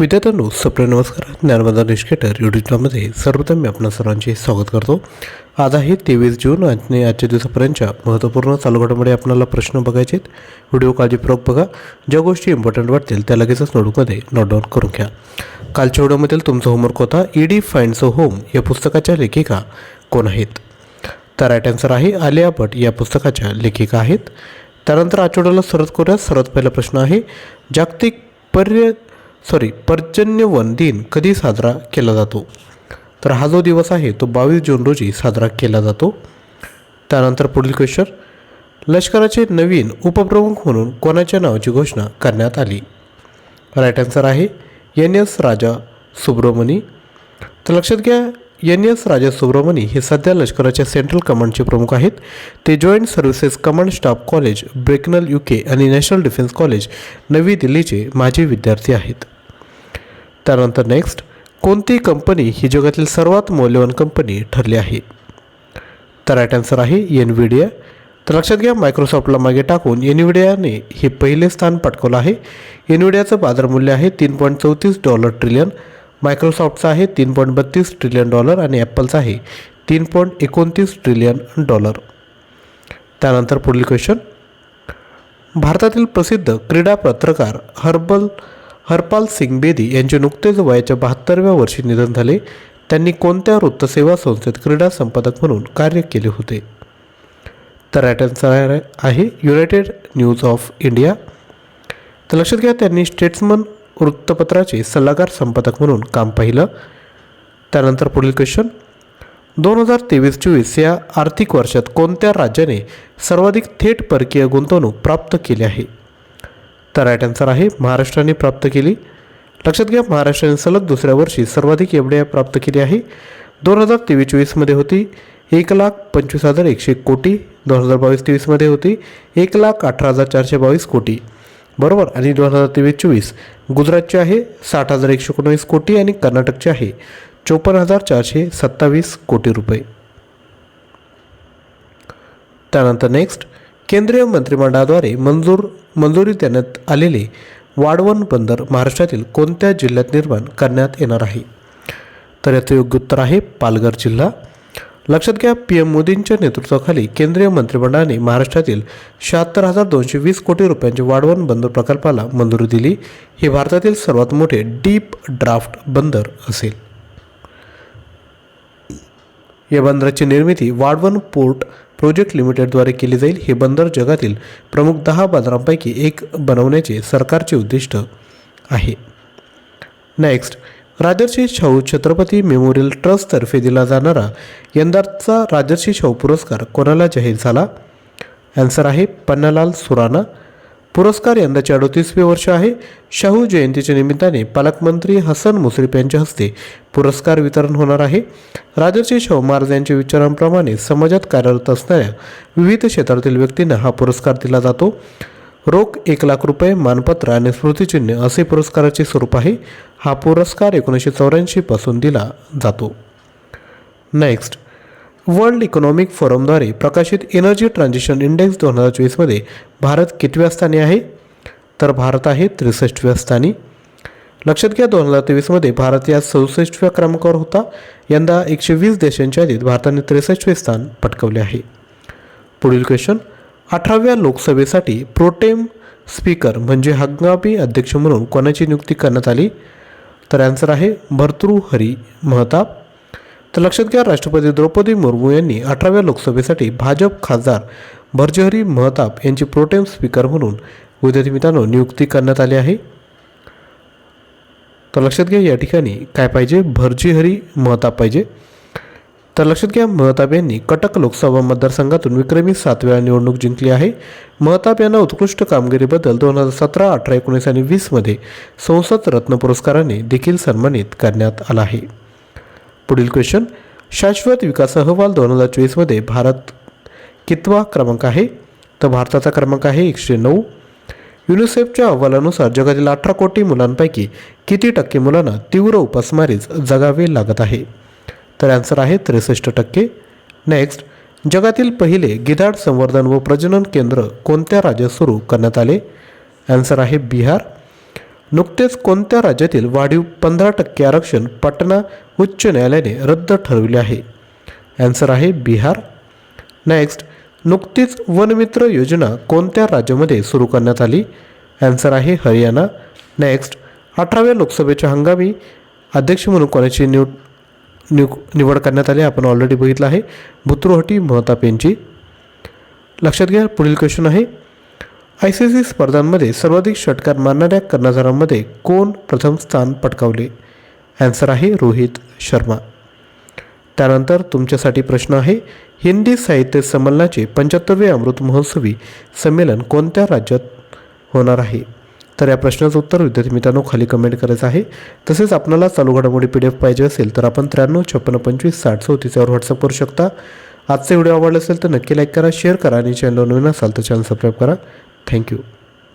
विद्यार्थ्यांनो सप्र नमस्कार. ज्ञानबंधन निष्केटर यूट्यूब चॅनलमध्ये सर्वप्रथम मी आपणा सर्वांचे स्वागत करतो. आज आहे तेवीस जून आणि आजच्या दिवसापर्यंतच्या महत्त्वपूर्ण चालू घडामोडी आपल्याला प्रश्न बघायचे आहेत व्हिडिओ काळजीपूर्वक बघा. ज्या गोष्टी इम्पॉर्टंट वाटतील त्या लगेचच नोटबुकमध्ये नोट डाऊन करून घ्या. कालच्या व्हिडिओमधील तुमचा होमवर्क होता ईडी फाइंड्स अ होम या पुस्तकाच्या लेखिका कोण आहेत? तर राईट आन्सर आहे आलिया भट या पुस्तकाच्या लेखिका आहेत. त्यानंतर आठवड्याला सरत करूया. सर्वात पहिला प्रश्न आहे जागतिक पर्य सॉरी पर्जन्यवन दिन कधी साजरा केला जातो? तर हा जो दिवस आहे तो बावीस जून रोजी साजरा केला जातो. त्यानंतर पुढील क्वेश्चन लष्कराचे नवीन उपप्रमुख म्हणून कोणाच्या नावाची घोषणा करण्यात आली? राईट आन्सर आहे एन एस राजा सुब्रमणी. तर लक्षात घ्या एन एस राजा सुब्रमणी हे सध्या लष्कराच्या सेंट्रल कमांडचे प्रमुख आहेत. ते joint services command staff college Bracknell U K आणि नॅशनल डिफेन्स कॉलेज नवी दिल्लीचे माजी विद्यार्थी आहेत. त्यानंतर नेक्स्ट कोणती कंपनी ही जगातील सर्वात मौल्यवान कंपनी ठरली आहे? तर राईट आन्सर आहे एनविडिया तर लक्षात घ्या मायक्रोसॉफ्टला मागे टाकून एनविडियाने हे पहिले स्थान पटकवलं आहे. एनविडियाचं बाजारमूल्य आहे तीन पॉईंट चौतीस डॉलर ट्रिलियन मायक्रोसॉफ्टचं आहे तीन पॉईंट बत्तीस ट्रिलियन डॉलर आणि ॲपलचं आहे तीन पॉईंट एकोणतीस ट्रिलियन डॉलर. त्यानंतर पुढील क्वेश्चन भारतातील प्रसिद्ध क्रीडा पत्रकार हर्बल हरपाल सिंग बेदी यांचे नुकतेच वयाच्या बहात्तरव्या वर्षी निधन झाले. त्यांनी कोणत्या वृत्तसेवा संस्थेत क्रीडा संपादक म्हणून कार्य केले होते? तर राईट आहे युनायटेड न्यूज ऑफ इंडिया. तर लक्षात घ्या त्यांनी स्टेट्समन वृत्तपत्राचे सल्लागार संपादक म्हणून काम पाहिलं. त्यानंतर पुढील क्वेश्चन दोन हजार तेवीस चोवीस या आर्थिक वर्षात कोणत्या राज्याने सर्वाधिक थेट परकीय गुंतवणूक प्राप्त केली आहे? तर राईट आन्सर आहे. महाराष्ट्राने प्राप्त केली. लक्षात घ्या महाराष्ट्राने सलग दुसऱ्या वर्षी सर्वाधिक एफ डी आय प्राप्त केली आहे. दोन हजार तेवीस चोवीसमध्ये होती. एक लाख पंचवीस हजार एकशे कोटी. दोन हजार बावीस तेवीसमध्ये होती. एक लाख अठरा हजार चारशे बावीस कोटी. बरोबर? आणि दोन हजार तेवीस चोवीस गुजरातचे आहे साठ हजार एकशे एकोणवीस कोटी आणि कर्नाटकचे आहे. चोपन्न हजार चारशे सत्तावीस कोटी रुपये. त्यानंतर नेक्स्ट केंद्रीय मंत्रिमंडळाद्वारे मंजूर मंजुरी देण्यात आलेले वाढवण बंदर महाराष्ट्रातील कोणत्या जिल्ह्यात निर्माण करण्यात येणार आहे? तर याचं योग्य उत्तर आहे पालघर जिल्हा. लक्षात घ्या पी एम मोदींच्या नेतृत्वाखाली केंद्रीय मंत्रिमंडळाने महाराष्ट्रातील शहात्तर हजार दोनशे वीस कोटी रुपयांच्या वाढवण बंदर प्रकल्पाला मंजुरी दिली. हे भारतातील सर्वात मोठे डीप ड्राफ्ट बंदर असेल. या बंदराची निर्मिती वाढवण पोर्ट प्रोजेक्ट लिमिटेडद्वारे केली जाईल हे बंदर जगातील प्रमुख दहा बंदरांपैकी एक बनवण्याचे सरकारचे उद्दिष्ट आहे. नेक्स्ट राजर्षी शाहू छत्रपती मेमोरियल ट्रस्टतर्फे दिला जाणारा यंदाचा राजर्षी शाहू पुरस्कार कोणाला जाहीर झाला? ॲन्सर आहे पन्नालाल सुराना. पुरस्कार यंदाचे अडतीसवे वर्ष आहे. शाहू जयंतीच्या निमित्ताने पालकमंत्री हसन मुश्रीफ यांच्या हस्ते पुरस्कार वितरण होणार आहे. राजर्षी शाहू महाराज यांच्या विचारांप्रमाणे समाजात कार्यरत असणाऱ्या विविध क्षेत्रातील व्यक्तींना हा पुरस्कार दिला जातो. रोख एक लाख रुपये मानपत्र आणि स्मृतिचिन्ह असे पुरस्काराचे स्वरूप आहे. हा पुरस्कार एकोणीसशे चौऱ्याऐंशीपासून दिला जातो. नेक्स्ट. वर्ल्ड इकॉनॉमिक फोरमद्वारे प्रकाशित एनर्जी ट्रान्झिशन इंडेक्स दोन हजार चोवीसमध्ये भारत कितव्या स्थानी आहे? तर भारत आहे त्रेसष्टव्या स्थानी. लक्षात घ्या दोन हजार तेवीसमध्ये भारत या चौसष्टव्या क्रमांकावर होता. यंदा एकशे वीस देशांच्या यादीत भारताने त्रेसष्टवे स्थान पटकवले आहे. पुढील क्वेश्चन अठराव्या लोकसभेसाठी प्रोटेम स्पीकर म्हणजे हंगामी अध्यक्ष म्हणून कोणाची नियुक्ती करण्यात आली? तर ॲन्सर आहे भर्तृहरी महताब. तर लक्षात घ्या राष्ट्रपती द्रौपदी मुर्मू यांनी अठराव्या लोकसभेसाठी भाजप खासदार भर्जहरी महताब यांची प्रोटेम स्पीकर म्हणून विद्यार्थी मित्रांनो नियुक्ती करण्यात आली आहे. तर लक्षात घ्या या ठिकाणी काय पाहिजे? भरजीहरी महताब पाहिजे. तर लक्षात घ्या महताब यांनी कटक लोकसभा मतदारसंघातून विक्रमी सात वेळा निवडणूक जिंकली आहे. महताब यांना उत्कृष्ट कामगिरीबद्दल दोन हजार सतरा अठरा एकोणीस आणि वीसमध्ये संसद रत्न पुरस्काराने देखील सन्मानित करण्यात आला आहे. पुढील क्वेश्चन शाश्वत विकास अहवाल दोन हजार चोवीसमध्ये भारत कितवा क्रमांक आहे? तर भारताचा क्रमांक आहे एकशे नऊ. युनिसेफच्या अहवालानुसार जगातील अठरा कोटी मुलांपैकी किती टक्के मुलांना तीव्र उपासमारीच जगावे लागत आहे? तर आन्सर आहे त्रेसष्ट टक्के. नेक्स्ट जगातील पहिले गिधाड संवर्धन व प्रजनन केंद्र कोणत्या राज्यात सुरू करण्यात आले? आन्सर आहे बिहार. नुकतेच कोणत्या राज्यातील वाढीव पंधरा टक्के आरक्षण पटना उच्च न्यायालयाने रद्द ठरविले आहे? ॲन्सर आहे बिहार. नेक्स्ट नुकतीच वनमित्र योजना कोणत्या राज्यामध्ये सुरू करण्यात आली? ॲन्सर आहे हरियाणा. नेक्स्ट अठराव्या लोकसभेच्या हंगामी अध्यक्ष म्हणून कोणाची निवड निव निवड करण्यात आली? आपण ऑलरेडी बघितलं आहे. भुत्रोहटी महताप यांची. लक्षात घ्या पुढील क्वेश्चन आहे. आय सी सी स्पर्धांमध्ये सर्वाधिक षटकार मारणाऱ्या कर्णधारांमध्ये कोण प्रथम स्थान पटकावले? ॲन्सर आहे रोहित शर्मा. त्यानंतर तुमच्यासाठी प्रश्न आहे हिंदी साहित्य संमेलनाचे पंच्याहत्तरवे अमृत महोत्सवी संमेलन कोणत्या राज्यात होणार आहे? तर या प्रश्नाचं उत्तर विद्यार्थी मित्रांनो खाली कमेंट करायचं आहे. तसेच आपल्याला चालू घडामोडी पी डी एफ पाहिजे असेल तर आपण त्र्याण्णव छप्पन्न पंचवीस साठ चौतीसवर व्हॉट्सअप करू शकता. आजचा व्हिडिओ आवडला असेल तर नक्की लाईक करा शेअर करा आणि चॅनल नवीन असाल तर चॅनल सबस्क्राईब करा. Thank you